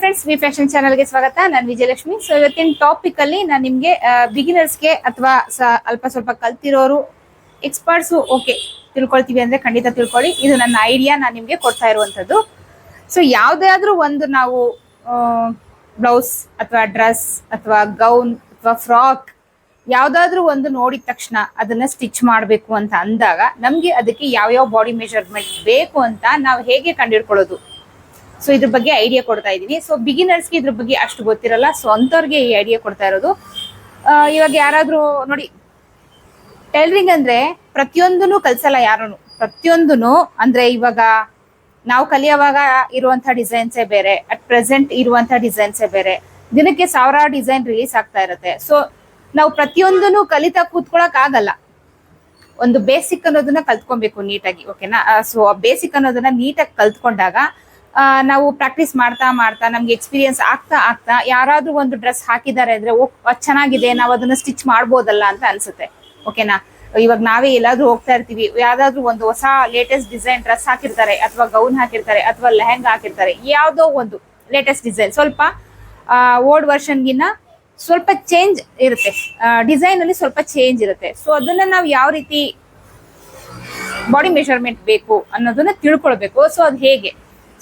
Friends V fashion ಚಾನಲ್ಗೆ ಸ್ವಾಗತ. ನಾನು ವಿಜಯಲಕ್ಷ್ಮಿ. ಸೊ ಇವತ್ತಿನ ಟಾಪಿಕ್ ಅಲ್ಲಿ ನಾನು ನಿಮಗೆ ಬಿಗಿನರ್ಸ್ಗೆ ಅಥವಾ ಅಲ್ಪ ಸ್ವಲ್ಪ ಕಲ್ತಿರೋರು ಎಕ್ಸ್ಪರ್ಟ್ಸು ಓಕೆ ತಿಳ್ಕೊಳ್ತೀವಿ ಅಂದ್ರೆ ಖಂಡಿತ ತಿಳ್ಕೊಳ್ಳಿ. ಇದು ನನ್ನ ಐಡಿಯಾ ನಾನು ನಿಮಗೆ ಕೊಡ್ತಾ ಇರುವಂಥದ್ದು. ಸೊ ಯಾವುದಾದ್ರೂ ಒಂದು ನಾವು ಬ್ಲೌಸ್ ಅಥವಾ ಡ್ರೆಸ್ ಅಥವಾ ಗೌನ್ ಅಥವಾ ಫ್ರಾಕ್ ಯಾವ್ದಾದ್ರು ಒಂದು ನೋಡಿದ ತಕ್ಷಣ ಅದನ್ನ ಸ್ಟಿಚ್ ಮಾಡಬೇಕು ಅಂತ ಅಂದಾಗ ನಮ್ಗೆ ಅದಕ್ಕೆ ಯಾವ್ಯಾವ ಬಾಡಿ ಮೆಜರ್ಮೆಂಟ್ ಬೇಕು ಅಂತ ನಾವು ಹೇಗೆ ಕಂಡುಹಿಡ್ಕೊಳ್ಳೋದು? ಸೊ ಇದ್ರ ಬಗ್ಗೆ ಐಡಿಯಾ ಕೊಡ್ತಾ ಇದ್ದೀನಿ. ಸೊ ಬಿಗಿನರ್ಸ್ಗೆ ಇದ್ರ ಬಗ್ಗೆ ಅಷ್ಟು ಗೊತ್ತಿರಲ್ಲ. ಸೊ ಅಂಥವ್ರಿಗೆ ಈ ಐಡಿಯಾ ಕೊಡ್ತಾ ಇರೋದು. ಇವಾಗ ಯಾರಾದ್ರೂ ನೋಡಿ ಟೈಲರಿಂಗ್ ಅಂದ್ರೆ ಪ್ರತಿಯೊಂದೂ ಕಲ್ಸಲ್ಲ ಯಾರೂ ಪ್ರತಿಯೊಂದೂ ಅಂದ್ರೆ ಇವಾಗ ನಾವು ಕಲಿಯೋವಾಗ ಇರುವಂಥ ಡಿಸೈನ್ಸೇ ಬೇರೆ ಅಟ್ ಪ್ರೆಸೆಂಟ್ ಇರುವಂಥ ಡಿಸೈನ್ಸೇ ಬೇರೆ. ದಿನಕ್ಕೆ ಸಾವಿರಾರು ಡಿಸೈನ್ ರಿಲೀಸ್ ಆಗ್ತಾ ಇರುತ್ತೆ. ಸೊ ನಾವು ಪ್ರತಿಯೊಂದನ್ನು ಕಲಿತಾ ಕೂತ್ಕೊಳಕ್ ಆಗಲ್ಲ. ಒಂದು ಬೇಸಿಕ್ ಅನ್ನೋದನ್ನ ಕಲ್ತ್ಕೊಬೇಕು ನೀಟಾಗಿ ಓಕೆನಾ ಸೊ ಬೇಸಿಕ್ ಅನ್ನೋದನ್ನ ನೀಟಾಗಿ ಕಲ್ತ್ಕೊಂಡಾಗ ನಾವು ಪ್ರಾಕ್ಟೀಸ್ ಮಾಡ್ತಾ ಮಾಡ್ತಾ ನಮ್ಗೆ ಎಕ್ಸ್ಪೀರಿಯನ್ಸ್ ಆಗ್ತಾ ಆಗ್ತಾ ಯಾರಾದ್ರೂ ಒಂದು ಡ್ರೆಸ್ ಹಾಕಿದ್ದಾರೆ ಅಂದ್ರೆ ಓ ಚೆನ್ನಾಗಿದೆ, ನಾವು ಅದನ್ನ ಸ್ಟಿಚ್ ಮಾಡ್ಬೋದಲ್ಲ ಅಂತ ಅನ್ಸುತ್ತೆ. ಓಕೆನಾ? ಇವಾಗ ನಾವೇ ಎಲ್ಲಾದ್ರೂ ಹೋಗ್ತಾ ಇರ್ತೀವಿ. ಯಾವ್ದಾದ್ರು ಒಂದು ಹೊಸ ಲೇಟೆಸ್ಟ್ ಡಿಸೈನ್ ಡ್ರೆಸ್ ಹಾಕಿರ್ತಾರೆ, ಅಥವಾ ಗೌನ್ ಹಾಕಿರ್ತಾರೆ, ಅಥವಾ ಲೆಹೆಂಗಾ ಹಾಕಿರ್ತಾರೆ, ಯಾವ್ದೋ ಒಂದು ಲೇಟೆಸ್ಟ್ ಡಿಸೈನ್ ಸ್ವಲ್ಪ ಓಲ್ಡ್ ವರ್ಷನ್ಗಿನ್ನ ಸ್ವಲ್ಪ ಚೇಂಜ್ ಇರುತ್ತೆ. ಡಿಸೈನ್ ಅಲ್ಲಿ ಸ್ವಲ್ಪ ಚೇಂಜ್ ಇರುತ್ತೆ. ಸೊ ಅದನ್ನ ನಾವು ಯಾವ ರೀತಿ ಬಾಡಿ ಮೆಷರ್ಮೆಂಟ್ ಬೇಕು ಅನ್ನೋದನ್ನ ತಿಳ್ಕೊಳ್ಬೇಕು. ಸೊ ಅದು ಹೇಗೆ?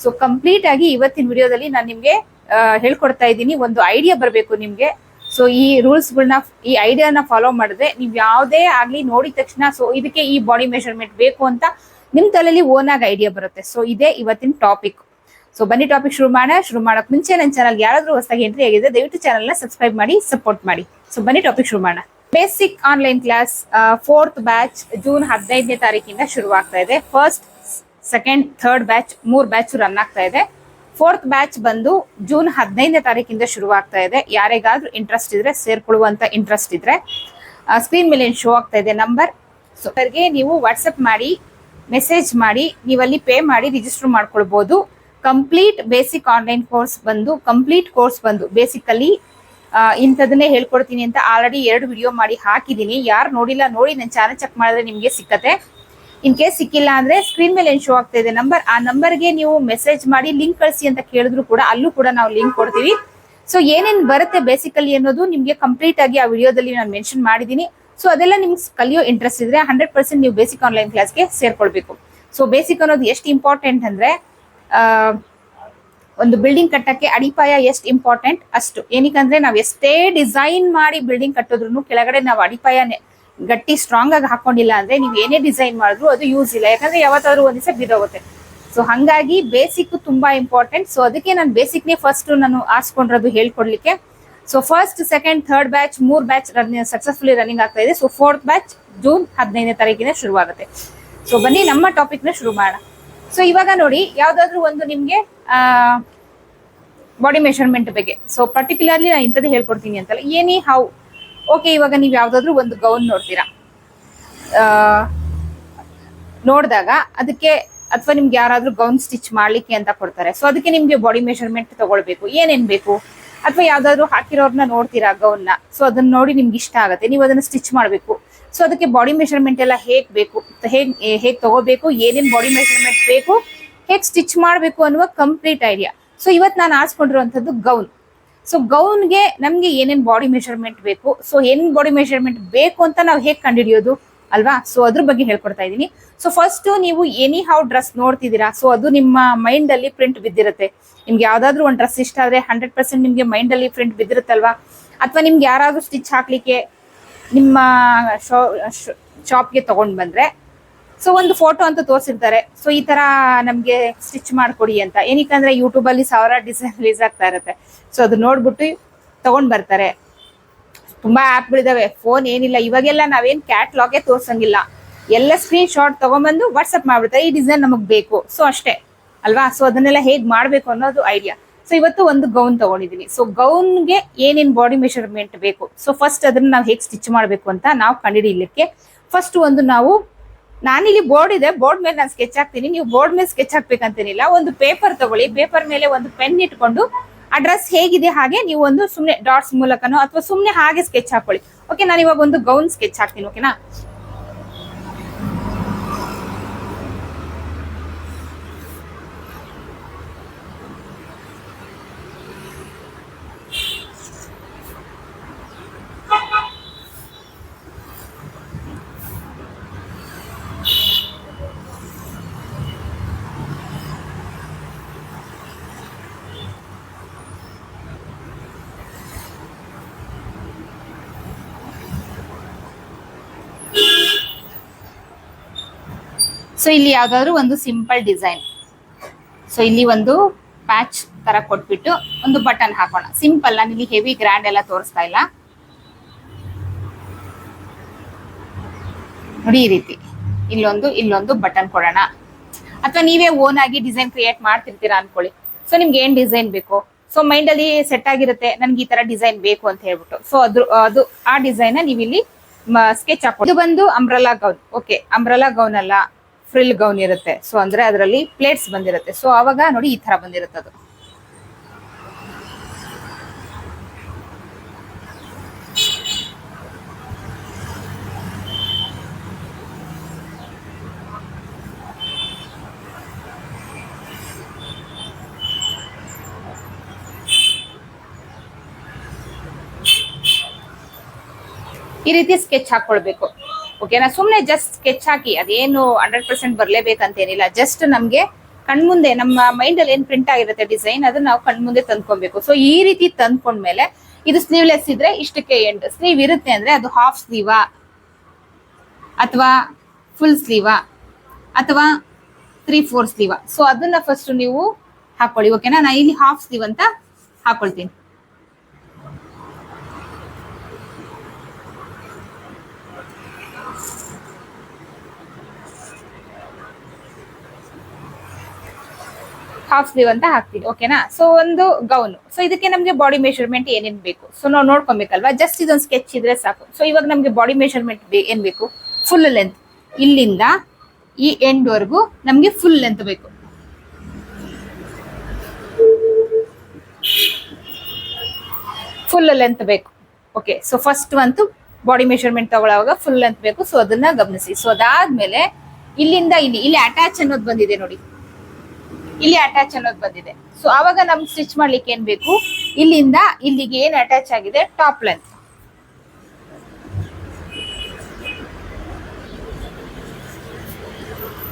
ಸೊ ಕಂಪ್ಲೀಟ್ ಆಗಿ ಇವತ್ತಿನ ವಿಡಿಯೋದಲ್ಲಿ ನಾನು ನಿಮ್ಗೆ ಹೇಳ್ಕೊಡ್ತಾ ಇದ್ದೀನಿ. ಒಂದು ಐಡಿಯಾ ಬರಬೇಕು ನಿಮ್ಗೆ. ಸೊ ಈ ರೂಲ್ಸ್ಗಳನ್ನ ಈ ಐಡಿಯಾನ ಫಾಲೋ ಮಾಡಿದ್ರೆ ನೀವು ಯಾವುದೇ ಆಗ್ಲಿ ನೋಡಿದ ತಕ್ಷಣ ಸೊ ಇದಕ್ಕೆ ಈ ಬಾಡಿ ಮೆಷರ್ಮೆಂಟ್ ಬೇಕು ಅಂತ ನಿಮ್ ತಲೆಯಲ್ಲಿ ಓನ್ ಆಗಿ ಐಡಿಯಾ ಬರುತ್ತೆ. ಸೊ ಇದೇ ಇವತ್ತಿನ ಟಾಪಿಕ್ ಸೊ ಬನ್ನಿ ಟಾಪಿಕ್ ಶುರು ಮಾಡೋಣ. ಶುರು ಮಾಡಕ್ ಮುಂಚೆ ನನ್ನ ಚಾನಲ್ ಯಾರಾದ್ರೂ ಹೊಸದಾಗಿ ಎಂಟ್ರಿ ಆಗಿದೆ ದಯವಿಟ್ಟು ಚಾನಲ್ನ ಸಬ್ಸ್ಕ್ರೈಬ್ ಮಾಡಿ ಸಪೋರ್ಟ್ ಮಾಡಿ. ಸೊ ಬನ್ನಿ ಟಾಪಿಕ್ ಶುರು ಮಾಡೋಣ. Basic online class fourth batch June ಹದಿನೈದನೇ ತಾರೀಕಿಂದ ಶುರು ಆಗ್ತಾ ಇದೆ. ಫಸ್ಟ್ ಸೆಕೆಂಡ್ ಥರ್ಡ್ ಬ್ಯಾಚ್ ಮೂರ್ ಬ್ಯಾಚ್ ರನ್ ಆಗ್ತಾ ಇದೆ. ಫೋರ್ತ್ ಬ್ಯಾಚ್ ಬಂದು ಜೂನ್ ಹದಿನೈದನೇ ತಾರೀಕಿಂದ ಶುರು ಆಗ್ತಾ ಇದೆ. ಯಾರಿಗಾದ್ರೂ ಇಂಟ್ರೆಸ್ಟ್ ಇದ್ರೆ ಸೇರ್ಕೊಳ್ಳುವಂತ ಇಂಟ್ರೆಸ್ಟ್ ಇದ್ರೆ. ಸ್ಕ್ರೀನ್ ಮೇಲೆ ಶೋ ಆಗ್ತಾ ಇದೆ? ನಂಬರ್ ಸೊ ಅವರಿಗೆ ನೀವು ವಾಟ್ಸಪ್ ಮಾಡಿ ಮೆಸೇಜ್ ಮಾಡಿ, ನೀವಲ್ಲಿ ಪೇ ಮಾಡಿ ರಿಜಿಸ್ಟರ್ ಮಾಡ್ಕೊಳ್ಬಹುದು ಕಂಪ್ಲೀಟ್ ಬೇಸಿಕ್ ಆನ್ಲೈನ್ ಕೋರ್ಸ್ ಬಂದು ಕಂಪ್ಲೀಟ್ ಕೋರ್ಸ್ ಬಂದು ಬೇಸಿಕಲಿ ಇಂಥದನ್ನೇ ಹೇಳ್ಕೊಡ್ತೀನಿ ಅಂತ ಆಲ್ರೆಡಿ ಎರಡು ವಿಡಿಯೋ ಮಾಡಿ ಹಾಕಿದ್ದೀನಿ. ಯಾರು ನೋಡಿಲ್ಲ, ನೋಡಿ ನನ್ನ ಚಾನಲ್ ಚೆಕ್ ಮಾಡಿದ್ರೆ ನಿಮಗೆ ಸಿಕ್ಕತ್ತೆ. ಇನ್ ಕೇಸ್ ಸಿಕ್ಕಿಲ್ಲ ಅಂದ್ರೆ ಸ್ಕ್ರೀನ್ ಮೇಲೆ ಏನ್ ಶೋ ಆಗ್ತಾ ಇದೆ? ನಂಬರ್ ಆ ನಂಬರ್ಗೆ ನೀವು ಮೆಸೇಜ್ ಮಾಡಿ ಲಿಂಕ್ ಕಳಿಸಿ ಅಂತ ಕೇಳಿದ್ರು ಕೂಡ ಅಲ್ಲೂ ಕೂಡ ನಾವು ಲಿಂಕ್ ಕೊಡ್ತೀವಿ. ಸೊ ಏನೇನ್ ಬರುತ್ತೆ ಬೇಸಿಕಲಿ ಅನ್ನೋದು ನಿಮ್ಗೆ ಕಂಪ್ಲೀಟ್ ಆಗಿ ಆ ವಿಡಿಯೋದಲ್ಲಿ ನಾನು ಮೆನ್ಷನ್ ಮಾಡಿದ್ದೀನಿ. ಸೊ ಅದೆಲ್ಲ ನಿಮ್ಗೆ ಕಲಿಯೋ ಇಂಟ್ರೆಸ್ಟ್ ಇದ್ರೆ ಹಂಡ್ರೆಡ್ ಪರ್ಸೆಂಟ್ ನೀವು ಬೇಸಿಕ್ ಆನ್ಲೈನ್ ಕ್ಲಾಸ್ಗೆ ಸೇರ್ಕೊಳ್ಬೇಕು. ಸೊ ಬೇಸಿಕ್ ಅನ್ನೋದು ಎಷ್ಟು ಇಂಪಾರ್ಟೆಂಟ್ ಅಂದ್ರೆ ಒಂದು ಬಿಲ್ಡಿಂಗ್ ಕಟ್ಟಕ್ಕೆ ಅಡಿಪಾಯ ಎಷ್ಟು ಇಂಪಾರ್ಟೆಂಟ್ ಅಷ್ಟು. ಏನಕ್ಕಂದ್ರೆ ನಾವು ಎಷ್ಟೇ ಡಿಸೈನ್ ಮಾಡಿ ಬಿಲ್ಡಿಂಗ್ ಕಟ್ಟೋದ್ರು ಕೆಳಗಡೆ ನಾವು ಅಡಿಪಾಯ ಗಟ್ಟಿ ಸ್ಟ್ರಾಂಗ್ ಆಗಿ ಹಾಕೊಂಡಿಲ್ಲ ಅಂದ್ರೆ ನೀವು ಏನೇ ಡಿಸೈನ್ ಮಾಡಿದ್ರು ಅದು ಯೂಸ್ ಇಲ್ಲ. ಯಾಕಂದ್ರೆ ಯಾವತ್ತಾದ್ರೂ ಒಂದ್ ದಿವಸ ಬಿದ್ದೋಗುತ್ತೆ. ಸೊ ಹಂಗಾಗಿ ಬೇಸಿಕ್ ತುಂಬಾ ಇಂಪಾರ್ಟೆಂಟ್ ಸೊ ಅದಕ್ಕೆ ನಾನು ಬೇಸಿಕ್ನೇ ಫಸ್ಟ್ ನಾನು ಆರಿಸ್ಕೊಂಡಿರೋದು ಹೇಳ್ಕೊಡ್ಲಿಕ್ಕೆ. So first second third batch ಮೂರ್ ಬ್ಯಾಚ್ ರನ್ನಿಂಗ್ ಸಕ್ಸಸ್ಫುಲಿ ರನ್ನಿಂಗ್ ಆಗ್ತಾ ಇದೆ. ಸೊ ಫೋರ್ತ್ ಬ್ಯಾಚ್ ಜೂನ್ ಹದಿನೈದನೇ ತಾರೀಕಿನ ಶುರುವಾಗುತ್ತೆ. ಸೊ ಬನ್ನಿ ನಮ್ಮ ಟಾಪಿಕ್ನ ಶುರು ಮಾಡೋಣ. ಸೊ ಇವಾಗ ನೋಡಿ, ಯಾವ್ದಾದ್ರು ಒಂದು ನಿಮ್ಗೆ ಬಾಡಿ ಮೆಷರ್ಮೆಂಟ್ ಬಗ್ಗೆ. ಸೊ ಪರ್ಟಿಕ್ಯುಲರ್ಲಿ ನಾನು ಇಂಥದ್ದು ಹೇಳ್ಕೊಡ್ತೀನಿ ಅಂತಲ್ಲ. ಏನಿ ಹೌ ಓಕೆ ಇವಾಗ ನೀವು ಯಾವ್ದಾದ್ರು ಒಂದು ಗೌನ್ ನೋಡ್ತೀರಾ? ನೋಡಿದಾಗ ಅದಕ್ಕೆ ಅಥವಾ ನಿಮ್ಗೆ ಯಾರಾದ್ರೂ ಗೌನ್ ಸ್ಟಿಚ್ ಮಾಡ್ಲಿಕ್ಕೆ ಅಂತ ಕೊಡ್ತಾರೆ. ಸೊ ಅದಕ್ಕೆ ನಿಮ್ಗೆ ಬಾಡಿ ಮೆಷರ್ಮೆಂಟ್ ತಗೊಳ್ಬೇಕು. ಏನೇನ್ ಬೇಕು? ಅಥವಾ ಯಾವ್ದಾದ್ರು ಹಾಕಿರೋರ್ನ ನೋಡ್ತೀರಾ ಗೌನ್ನ ಸೊ ಅದನ್ನ ನೋಡಿ ನಿಮ್ಗೆ ಇಷ್ಟ ಆಗುತ್ತೆ. ನೀವು ಅದನ್ನ ಸ್ಟಿಚ್ ಮಾಡಬೇಕು. ಸೊ ಅದಕ್ಕೆ ಬಾಡಿ ಮೆಷರ್ಮೆಂಟ್ ಎಲ್ಲ ಹೇಗ್ ಬೇಕು? ಹೇಗ್ ಹೇಗ್ ತಗೋಬೇಕು? ಏನೇನ್ ಬಾಡಿ ಮೆಷರ್ಮೆಂಟ್ ಬೇಕು? ಹೇಗ್ ಸ್ಟಿಚ್ ಮಾಡಬೇಕು ಅನ್ನುವ ಕಂಪ್ಲೀಟ್ ಐಡಿಯಾ ಸೊ ಇವತ್ತು ನಾನು ಆರಿಸ್ಕೊಂಡಿರುವಂತದ್ದು ಗೌನ್ ಸೊ ಗೌನ್ಗೆ ನಮಗೆ ಏನೇನ್ ಬಾಡಿ ಮೆಷರ್ಮೆಂಟ್ ಬೇಕು? ಸೊ ಏನ್ ಬಾಡಿ ಮೆಷರ್ಮೆಂಟ್ ಬೇಕು ಅಂತ ನಾವು ಹೇಗ್ ಕಂಡುಹಿಡಿಯೋದು? ಅಲ್ವಾ? ಸೊ ಅದ್ರ ಬಗ್ಗೆ ಹೇಳ್ಕೊಡ್ತಾ ಇದ್ದೀನಿ. ಸೊ ಫಸ್ಟ್ ನೀವು ಎನಿ ಹೌ ಡ್ರೆಸ್ ನೋಡ್ತಿದ್ದೀರಾ? ಸೊ ಅದು ನಿಮ್ಮ ಮೈಂಡ್ ಅಲ್ಲಿ ಪ್ರಿಂಟ್ ಬಿದ್ದಿರುತ್ತೆ. ನಿಮ್ಗೆ ಯಾವ್ದಾದ್ರು ಒಂದು ಡ್ರೆಸ್ ಇಷ್ಟ ಆದ್ರೆ ಹಂಡ್ರೆಡ್ ಪರ್ಸೆಂಟ್ ನಿಮ್ಗೆ ಮೈಂಡ್ ಅಲ್ಲಿ ಪ್ರಿಂಟ್ ಬಿದ್ದಿರುತ್ತಲ್ವಾ? ಅಥವಾ ನಿಮ್ಗೆ ಯಾರಾದ್ರೂ ಸ್ಟಿಚ್ ಹಾಕ್ಲಿಕ್ಕೆ ನಿಮ್ಮ ಶಾಪ್ಗೆ ತಗೊಂಡ್ ಬಂದ್ರೆ ಸೊ ಒಂದು ಫೋಟೋ ಅಂತ ತೋರಿಸಿರ್ತಾರೆ. ಸೊ ಈ ತರ ನಮ್ಗೆ ಸ್ಟಿಚ್ ಮಾಡ್ಕೊಡಿ ಅಂತ. ಏನಕ್ಕಂದ್ರೆ ಯೂಟ್ಯೂಬ್ ಅಲ್ಲಿ ಸಾವಿರ ಡಿಸೈನ್ ರಿಲೀಸ್ ಆಗ್ತಾ ಇರುತ್ತೆ. ಸೊ ಅದು ನೋಡ್ಬಿಟ್ಟು ತಗೊಂಡ್ ಬರ್ತಾರೆ. ತುಂಬಾ ಆ್ಯಪ್ಗಳಿದಾವೆ ಫೋನ್ ಏನಿಲ್ಲ. ಇವಾಗೆಲ್ಲ ನಾವೇನ್ ಕ್ಯಾಟ್ಲಾಗೆ ತೋರ್ಸಂಗಿಲ್ಲ. ಎಲ್ಲ ಸ್ಕ್ರೀನ್ ಶಾಟ್ ತಗೊಂಡ್ಬಂದು ವಾಟ್ಸಪ್ ಮಾಡ್ಬಿಡ್ತಾರೆ. ಈ ಡಿಸೈನ್ ನಮಗ್ ಬೇಕು. ಸೊ ಅಷ್ಟೇ. ಅಲ್ವಾ? ಸೊ ಅದನ್ನೆಲ್ಲ ಹೇಗ್ ಮಾಡ್ಬೇಕು ಅನ್ನೋದು ಐಡಿಯಾ ಸೊ ಇವತ್ತು ಒಂದು ಗೌನ್ ತಗೊಂಡಿದೀನಿ. ಸೊ ಗೌನ್ಗೆ ಏನೇನ್ ಬಾಡಿ ಮೆಷರ್ಮೆಂಟ್ ಬೇಕು? ಸೊ ಫಸ್ಟ್ ಅದನ್ನ ನಾವು ಹೇಗೆ ಸ್ಟಿಚ್ ಮಾಡಬೇಕು ಅಂತ ನಾವು ಕಂಡುಹಿಡಿಯಲಿಕ್ಕೆ ಫಸ್ಟ್ ಒಂದು ನಾವು ನಾನಿಲ್ಲಿ ಬೋರ್ಡ್ ಇದೆ, ಬೋರ್ಡ್ ಮೇಲೆ ನಾನು ಸ್ಕೆಚ್ ಹಾಕ್ತೀನಿ. ನೀವು ಬೋರ್ಡ್ ಮೇಲೆ ಸ್ಕೆಚ್ ಹಾಕ್ಬೇಕಂತೇನಿಲ್ಲ ಒಂದು ಪೇಪರ್ ತಗೊಳ್ಳಿ. ಪೇಪರ್ ಮೇಲೆ ಒಂದು ಪೆನ್ ಇಟ್ಕೊಂಡು ಅಡ್ರೆಸ್ ಡ್ರೆಸ್ ಹೇಗಿದೆ ಹಾಗೆ ನೀವು ಒಂದು ಸುಮ್ಮನೆ ಡಾಟ್ಸ್ ಮೂಲಕನೋ ಅಥವಾ ಸುಮ್ಮನೆ ಹಾಗೆ ಸ್ಕೆಚ್ ಹಾಕೊಳ್ಳಿ. ಓಕೆ ನಾನು ಇವಾಗ ಒಂದು ಗೌನ್ ಸ್ಕೆಚ್ ಹಾಕ್ತೀನಿ. ಓಕೆನಾ ಸೊ ಇಲ್ಲಿ ಯಾವ್ದಾದ್ರು ಒಂದು ಸಿಂಪಲ್ ಡಿಸೈನ್ ಸೊ ಇಲ್ಲಿ ಒಂದು ಪ್ಯಾಚ್ ತರ ಕೊಟ್ಬಿಟ್ಟು ಒಂದು ಬಟನ್ ಹಾಕೋಣ. ಸಿಂಪಲ್ ನಾನು ಇಲ್ಲಿ ಹೆವಿ ಗ್ರ್ಯಾಂಡ್ ಎಲ್ಲ ತೋರಿಸ್ತಾ ಇಲ್ಲ. ನೋಡಿ ಈ ರೀತಿ. ಇಲ್ಲೊಂದು ಇಲ್ಲೊಂದು ಬಟನ್ ಕೊಡೋಣ. ಅಥವಾ ನೀವೇ ಓನ್ ಆಗಿ ಡಿಸೈನ್ ಕ್ರಿಯೇಟ್ ಮಾಡ್ತಿರ್ತೀರಾ ಅನ್ಕೊಳ್ಳಿ. ಸೊ ನಿಮ್ಗೆ ಏನ್ ಡಿಸೈನ್ ಬೇಕು? ಸೊ ಮೈಂಡ್ ಅಲ್ಲಿ ಸೆಟ್ ಆಗಿರುತ್ತೆ. ನನ್ಗೆ ಈ ತರ ಡಿಸೈನ್ ಬೇಕು ಅಂತ ಹೇಳ್ಬಿಟ್ಟು. ಸೊ ಅದ್ರ ಅದು, ಆ ಡಿಸೈನ್ ನೀವಿಲ್ಲಿ ಸ್ಕೆಚ್ ಹಾಕೊಂಡು ಇದು ಬಂದು umbrella gown okay umbrella gown ಅಲ್ಲ. ಫ್ರಿಲ್ ಗೌನ್ ಇರುತ್ತೆ. ಸೊ ಅಂದ್ರೆ ಅದರಲ್ಲಿ ಪ್ಲೇಟ್ಸ್ ಬಂದಿರುತ್ತೆ. ಸೊ ಅವಾಗ ನೋಡಿ ಈ ತರ ಬಂದಿರುತ್ತೆ ಅದು. ಈ ರೀತಿ ಸ್ಕೆಚ್ ಹಾಕೊಳ್ಬೇಕು. ಓಕೆನಾ ಸುಮ್ನೆ ಜಸ್ಟ್ ಸ್ಕೆಚ್ ಹಾಕಿ, ಅದೇನು ಹಂಡ್ರೆಡ್ ಪರ್ಸೆಂಟ್ ಬರಲೇಬೇಕಂತೇನಿಲ್ಲ. ಜಸ್ಟ್ ನಮಗೆ ಕಣ್ಮುಂದೆ, ನಮ್ಮ ಮೈಂಡ್ ಅಲ್ಲಿ ಏನ್ ಪ್ರಿಂಟ್ ಆಗಿರುತ್ತೆ ಡಿಸೈನ್ ಅದನ್ನ ನಾವು ಕಣ್ಮುಂದೆ ತಂದ್ಕೊಬೇಕು. ಸೊ ಈ ರೀತಿ ತಂದ್ಕೊಂಡ್ಮೇಲೆ ಇದು ಸ್ಲೀವ್ಲೆಸ್ ಇದ್ರೆ ಇಷ್ಟಕ್ಕೆ ಎಂಡ್ ಸ್ಲೀವ್ ಇರುತ್ತೆ ಅಂದ್ರೆ ಅದು ಹಾಫ್ ಸ್ಲೀವಾ ಅಥವಾ ಫುಲ್ ಸ್ಲೀವಾ ಅಥವಾ ತ್ರೀ ಫೋರ್ ಸ್ಲೀವಾ ಸೊ ಅದನ್ನ ಫಸ್ಟ್ ನೀವು ಹಾಕೊಳ್ಳಿ. ಓಕೆನಾ ನಾ ಇಲ್ಲಿ ಹಾಫ್ ಸ್ಲೀವ್ ಅಂತ ಹಾಕೊಳ್ತೀನಿ. ಹಾಫ್ ಸ್ಲೀವ್ ಅಂತ ಹಾಕ್ತೀವಿ ಓಕೆನಾ ಸೊ ಒಂದು ಗೌನ್ ಸೊ ಇದಕ್ಕೆ ನಮಗೆ ಬಾಡಿ ಮೆಷರ್ಮೆಂಟ್ ಏನೇನು ಬೇಕು? ಸೊ ನಾವು ನೋಡ್ಕೊಬೇಕಲ್ವಾ? ಜಸ್ಟ್ ಇದೊಂದು ಸ್ಕೆಚ್ ಇದ್ರೆ ಸಾಕು. ಸೊ ಇವಾಗ ನಮಗೆ ಬಾಡಿ ಮೆಷರ್ಮೆಂಟ್ ಏನ್ ಬೇಕು? ಫುಲ್ ಲೆಂತ್ ಇಲ್ಲಿಂದ ಈ ಎಂಡ್ ವರ್ಗು ನಮಗೆ ಫುಲ್ ಲೆಂತ್ ಬೇಕು. ಫುಲ್ ಲೆಂತ್ ಬೇಕು. ಓಕೆ ಸೊ ಫಸ್ಟ್ ಅಂತೂ ಬಾಡಿ ಮೆಷರ್ಮೆಂಟ್ ತಗೊಳ್ಳೋವಾಗ ಫುಲ್ ಲೆಂತ್ ಬೇಕು. ಸೊ ಅದನ್ನ ಗಮನಿಸಿ. ಸೊ ಅದಾದ್ಮೇಲೆ ಇಲ್ಲಿಂದ ಇಲ್ಲಿ ಇಲ್ಲಿ ಅಟ್ಯಾಚ್ ಅನ್ನೋದು ಬಂದಿದೆ ನೋಡಿ. ಇಲ್ಲಿ ಅಟ್ಯಾಚ್ ಅನ್ನೋದು ಬಂದಿದೆ. ಸೊ ಆವಾಗ ನಮ್ಗೆ ಸ್ಟಿಚ್ ಮಾಡ್ಲಿಕ್ಕೆ ಏನ್ ಬೇಕು? ಇಲ್ಲಿಂದ ಇಲ್ಲಿಗೆ ಏನ್ ಅಟ್ಯಾಚ್ ಆಗಿದೆ? ಟಾಪ್ ಲೆಂತ್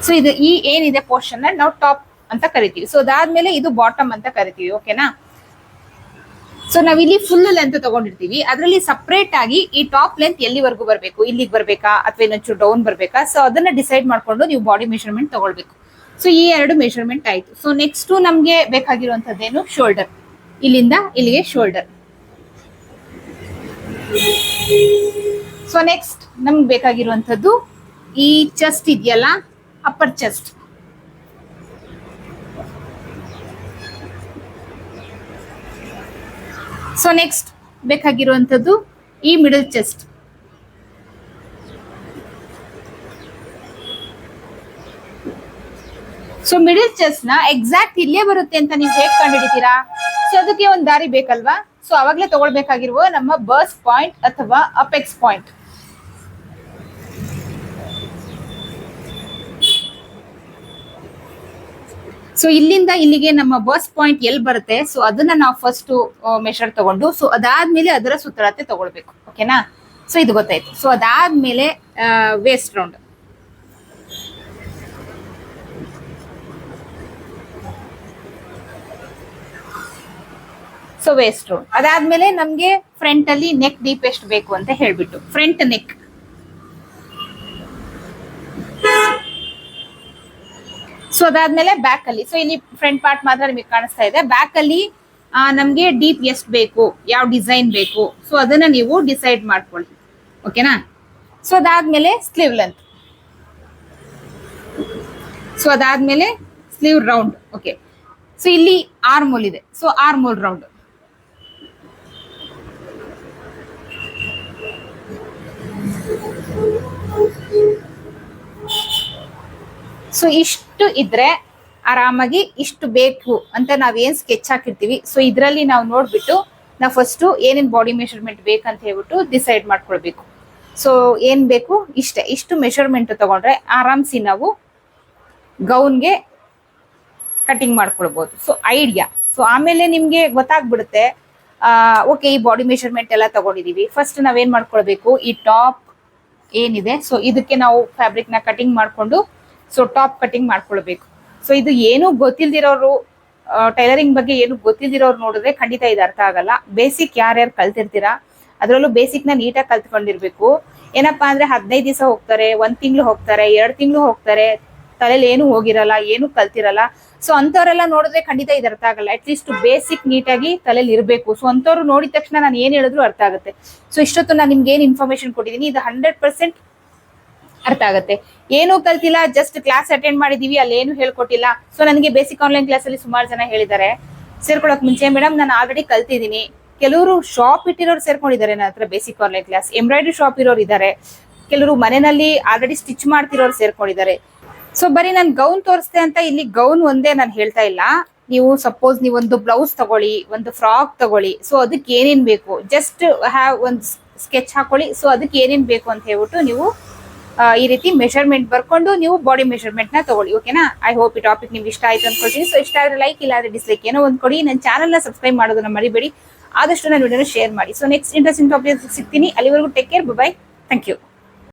ಸೊ ಇದು ಈ ಏನಿದೆ ಪೋರ್ಷನ್ ನಾವು ಟಾಪ್ ಅಂತ ಕರಿತೀವಿ. ಸೊ ಅದಾದ್ಮೇಲೆ ಇದು ಬಾಟಮ್ ಅಂತ ಕರಿತೀವಿ ಓಕೆನಾ ಸೊ ನಾವ್ ಇಲ್ಲಿ ಫುಲ್ ಲೆಂತ್ ತಗೊಂಡಿರ್ತೀವಿ. ಅದರಲ್ಲಿ ಸಪ್ರೇಟ್ ಆಗಿ ಈ ಟಾಪ್ ಲೆಂತ್ ಎಲ್ಲಿವರೆಗೂ ಬರಬೇಕು? ಇಲ್ಲಿಗೆ ಬರಬೇಕಾ? ಅಥವಾ ಇನ್ನೊಂಚೂರು ಡೌನ್ ಬರಬೇಕಾ? ಸೊ ಅದನ್ನ ಡಿಸೈಡ್ ಮಾಡ್ಕೊಂಡು ನೀವು ಬಾಡಿ ಮೆಷರ್ಮೆಂಟ್ ತಗೊಳ್ಬೇಕು. ಸೊ ಈ ಎರಡು ಮೆಷರ್ಮೆಂಟ್ ಆಯ್ತು. ಸೊ ನೆಕ್ಸ್ಟ್ ನಮಗೆ ಬೇಕಾಗಿರುವಂಥದ್ದೇನು? ಶೋಲ್ಡರ್ ಇಲ್ಲಿಂದ ಇಲ್ಲಿಗೆ ಶೋಲ್ಡರ್ ಸೊ ನೆಕ್ಸ್ಟ್ ನಮ್ಗೆ ಬೇಕಾಗಿರುವಂಥದ್ದು ಈ ಚೆಸ್ಟ್ ಇದೆಯಲ್ಲ? ಅಪ್ಪರ್ ಚೆಸ್ಟ್ ಸೊ ನೆಕ್ಸ್ಟ್ ಬೇಕಾಗಿರುವಂಥದ್ದು ಈ ಮಿಡಲ್ ಚೆಸ್ಟ್ ಸೊ ಮಿಡಲ್ ಚೆಸ್ಟ್ನ ಎಕ್ಸಾಕ್ಟ್ ಇಲ್ಲೇ ಬರುತ್ತೆ ಅಂತ ನೀವು ಹೇಗೆ ಕಂಡುಹಿಡಿತೀರಾ? ಸೊ ಅದಕ್ಕೆ ಒಂದು ದಾರಿ ಬೇಕಲ್ವಾ? ಸೊ ಅವಾಗ್ಲೇ ತಗೊಳ್ಬೇಕಾಗಿರುವ ನಮ್ಮ ಬರ್ಸ್ ಪಾಯಿಂಟ್ ಅಥವಾ ಅಪೆಕ್ಸ್ ಪಾಯಿಂಟ್ ಸೊ ಇಲ್ಲಿಂದ ಇಲ್ಲಿಗೆ ನಮ್ಮ ಬಸ್ ಪಾಯಿಂಟ್ ಎಲ್ಲಿ ಬರುತ್ತೆ? ಸೊ ಅದನ್ನ ನಾವು ಫಸ್ಟ್ ಮೆಷರ್ ತಗೊಂಡು ಸೊ ಅದಾದ್ಮೇಲೆ ಅದರ ಸುತ್ತಳತೆ ತಗೊಳ್ಬೇಕು. ಓಕೆನಾ ಸೊ ಇದು ಗೊತ್ತಾಯ್ತು. ಸೊ ಅದಾದ್ಮೇಲೆ waist round so waist round ಅದಾದ್ಮೇಲೆ ನಮ್ಗೆ ಫ್ರಂಟ್ ಅಲ್ಲಿ ನೆಕ್ ಡೀಪ್ ಎಷ್ಟು ಬೇಕು ಅಂತ ಹೇಳ್ಬಿಟ್ಟು. ಫ್ರಂಟ್ ನೆಕ್ ಸೊ ಅದಾದ್ಮೇಲೆ ಬ್ಯಾಕ್ ಅಲ್ಲಿ. ಸೊ ಇಲ್ಲಿ ಫ್ರಂಟ್ ಪಾರ್ಟ್ ಮಾತ್ರ ನಿಮಗೆ ಕಾಣಿಸ್ತಾ ಇದೆ. ಬ್ಯಾಕ್ ಅಲ್ಲಿ ನಮ್ಗೆ ಡೀಪ್ ಎಷ್ಟು ಬೇಕು. ಯಾವ ಡಿಸೈನ್ ಬೇಕು. ಸೊ ಅದನ್ನ ನೀವು ಡಿಸೈಡ್ ಮಾಡ್ಕೊಳ್ಳಿ. ಓಕೆನಾ ಸೊ ಅದಾದ್ಮೇಲೆ ಸ್ಲೀವ್ ಲೆಂತ್ ಸೊ ಅದಾದ್ಮೇಲೆ ಸ್ಲೀವ್ ರೌಂಡ್ ಓಕೆ ಸೊ ಇಲ್ಲಿ ಆರ್ಮೋಲ್ ಇದೆ. ಸೊ ಆರ್ಮೋಲ್ ರೌಂಡ್ ಸೊ ಇಷ್ಟು ಇದ್ರೆ ಆರಾಮಾಗಿ ಇಷ್ಟು ಬೇಕು ಅಂತ ನಾವ್ ಏನ್ ಸ್ಕೆಚ್ ಹಾಕಿರ್ತೀವಿ. ಸೊ ಇದರಲ್ಲಿ ನಾವು ನೋಡ್ಬಿಟ್ಟು ನಾವು ಫಸ್ಟ್ ಏನೇನು ಬಾಡಿ ಮೆಷರ್ಮೆಂಟ್ ಬೇಕಂತ ಹೇಳ್ಬಿಟ್ಟು ಡಿಸೈಡ್ ಮಾಡ್ಕೊಳ್ಬೇಕು. ಸೊ ಏನು ಬೇಕು? ಇಷ್ಟೇ. ಇಷ್ಟು ಮೆಷರ್ಮೆಂಟ್ ತಗೊಂಡ್ರೆ ಆರಾಮ್ಸಿ ನಾವು ಗೌನ್ಗೆ ಕಟಿಂಗ್ ಮಾಡ್ಕೊಳ್ಬೋದು. ಸೊ ಐಡಿಯಾ ಸೊ ಆಮೇಲೆ ನಿಮಗೆ ಗೊತ್ತಾಗ್ಬಿಡುತ್ತೆ ಓಕೆ ಈ ಬಾಡಿ ಮೆಷರ್ಮೆಂಟ್ ಎಲ್ಲ ತಗೊಂಡಿದೀವಿ. ಫಸ್ಟ್ ನಾವೇನು ಮಾಡ್ಕೊಳ್ಬೇಕು? ಈ ಟಾಪ್ ಏನಿದೆ? ಸೊ ಇದಕ್ಕೆ ನಾವು ಫ್ಯಾಬ್ರಿಕ್ನ ಕಟಿಂಗ್ ಮಾಡ್ಕೊಂಡು ಸೊ ಟಾಪ್ ಕಟಿಂಗ್ ಮಾಡ್ಕೊಳ್ಬೇಕು. ಸೊ ಇದು ಏನು ಗೊತ್ತಿಲ್ದಿರೋರು ಟೈಲರಿಂಗ್ ಬಗ್ಗೆ ಏನು ಗೊತ್ತಿಲ್ದಿರೋರು ನೋಡಿದ್ರೆ ಖಂಡಿತ ಇದು ಅರ್ಥ ಆಗಲ್ಲ. ಬೇಸಿಕ್ ಯಾರ್ಯಾರು ಕಲ್ತಿರ್ತೀರಾ, ಅದರಲ್ಲೂ ಬೇಸಿಕ್ನ ನೀಟಾಗಿ ಕಲ್ತ್ಕೊಂಡಿರ್ಬೇಕು. ಏನಪ್ಪಾ ಅಂದ್ರೆ ಹದಿನೈದು ದಿವಸ ಹೋಗ್ತಾರೆ, ಒಂದ್ ತಿಂಗಳು ಹೋಗ್ತಾರೆ, ಎರಡ್ ತಿಂಗಳು ಹೋಗ್ತಾರೆ. ತಲೆಯಲ್ಲಿ ಏನು ಹೋಗಿರಲ್ಲ, ಏನು ಕಲ್ತಿರಲ್ಲ. ಸೊ ಅಂಥವರೆಲ್ಲ ನೋಡಿದ್ರೆ ಖಂಡಿತ ಇದು ಅರ್ಥ ಆಗಲ್ಲ. ಅಟ್ಲೀಸ್ಟ್ ಬೇಸಿಕ್ ನೀಟಾಗಿ ತಲೆಯಲ್ಲಿ ಇರಬೇಕು. ಸೊ ಅಂಥವ್ರು ನೋಡಿದ ತಕ್ಷಣ ನಾನು ಏನ್ ಹೇಳಿದ್ರು ಅರ್ಥ ಆಗುತ್ತೆ. ಸೊ ಇಷ್ಟೊತ್ತು ನಾನು ನಿಮ್ಗೆ ಏನು ಇನ್ಫಾರ್ಮೇಶನ್ ಕೊಟ್ಟಿದ್ದೀನಿ ಇದು ಹಂಡ್ರೆಡ್ ಪರ್ಸೆಂಟ್ ಅರ್ಥ ಆಗುತ್ತೆ. ಏನು ಕಲ್ತಿಲ್ಲ ಜಸ್ಟ್ ಕ್ಲಾಸ್ ಅಟೆಂಡ್ ಮಾಡಿದೀವಿ, ಅಲ್ಲಿ ಏನು ಹೇಳ್ಕೊಟ್ಟಿಲ್ಲ. ಸೊ ನನಗೆ ಬೇಸಿಕ್ ಆನ್ಲೈನ್ ಕ್ಲಾಸ್ ಅಲ್ಲಿ ಸುಮಾರು ಜನ ಹೇಳಿದ್ದಾರೆ. ಸೇರ್ಕೊಳಕ್ ಮುಂಚೆ ಮೇಡಮ್ ನಾನು ಆಲ್ರೆಡಿ ಕಲ್ತಿದ್ದೀನಿ ಕೆಲವರು ಶಾಪ್ ಇಟ್ಟಿರೋರು ಸೇರ್ಕೊಂಡಿದ್ದಾರೆ ನನ್ನ ಹತ್ರ basic online class embroidery shop ಇರೋರು ಇದ್ದಾರೆ. ಕೆಲವರು ಮನೆಯಲ್ಲಿ ಆಲ್ರೆಡಿ ಸ್ಟಿಚ್ ಮಾಡ್ತಿರೋರು ಸೇರ್ಕೊಂಡಿದ್ದಾರೆ. ಸೊ ಬರೀ ನಾನು ಗೌನ್ ತೋರಿಸ್ತೆ ಅಂತ ಇಲ್ಲಿ ಗೌನ್ ಒಂದೇ ನಾನು ಹೇಳ್ತಾ ಇಲ್ಲ. ನೀವು ಸಪೋಸ್ ನೀವು ಒಂದು ಬ್ಲೌಸ್ ತಗೊಳ್ಳಿ, ಒಂದು ಫ್ರಾಕ್ ತಗೊಳ್ಳಿ ಸೊ ಅದಕ್ಕೆ ಏನೇನು ಬೇಕು? ಜಸ್ಟ್ ಹ್ಯಾವ್ ಒಂದು ಸ್ಕೆಚ್ ಹಾಕೊಳ್ಳಿ ಸೊ ಅದಕ್ಕೆ ಏನೇನು ಬೇಕು ಅಂತ ಹೇಳ್ಬಿಟ್ಟು ನೀವು ಈ ರೀತಿ ಮೆಷರ್ಮೆಂಟ್ ಬರ್ಕೊಂಡು ನೀವು ಬಾಡಿ ಮೆಷರ್ಮೆಂಟ್ನ ತಗೊಳ್ಳಿ ಓಕೆನಾ ಐ ಹೋಪ್ ಈ ಟಾಪಿಕ್ ನಿಮ್ಗೆ ಇಷ್ಟ ಆಯ್ತು ಅನ್ಕೊಳ್ತೀನಿ. ಸೊ ಇಷ್ಟ ಆದರೆ ಲೈಕ್ ಇಲ್ಲ ಅಂದ್ರೆ ಡಿಸ್ಲೈಕ್ ಏನೋ ಒಂದು ಕೊಡಿ. ನನ್ನ ಚಾನಲ್ನ ಸಬ್ಸ್ಕ್ರೈಬ್ ಮಾಡೋದನ್ನ ಮರಿಬೇಡಿ. ಆದಷ್ಟು ನಾನು ವಿಡಿಯೋನ ಶೇರ್ ಮಾಡಿ. ಸೊ ನೆಕ್ಸ್ಟ್ ಇಂಟ್ರೆಸ್ಟಿಂಗ್ ಟಾಪಿಕ್ ಸಿಗ್ತೀನಿ. ಅಲ್ಲಿವರೆಗೂ take care bye thank you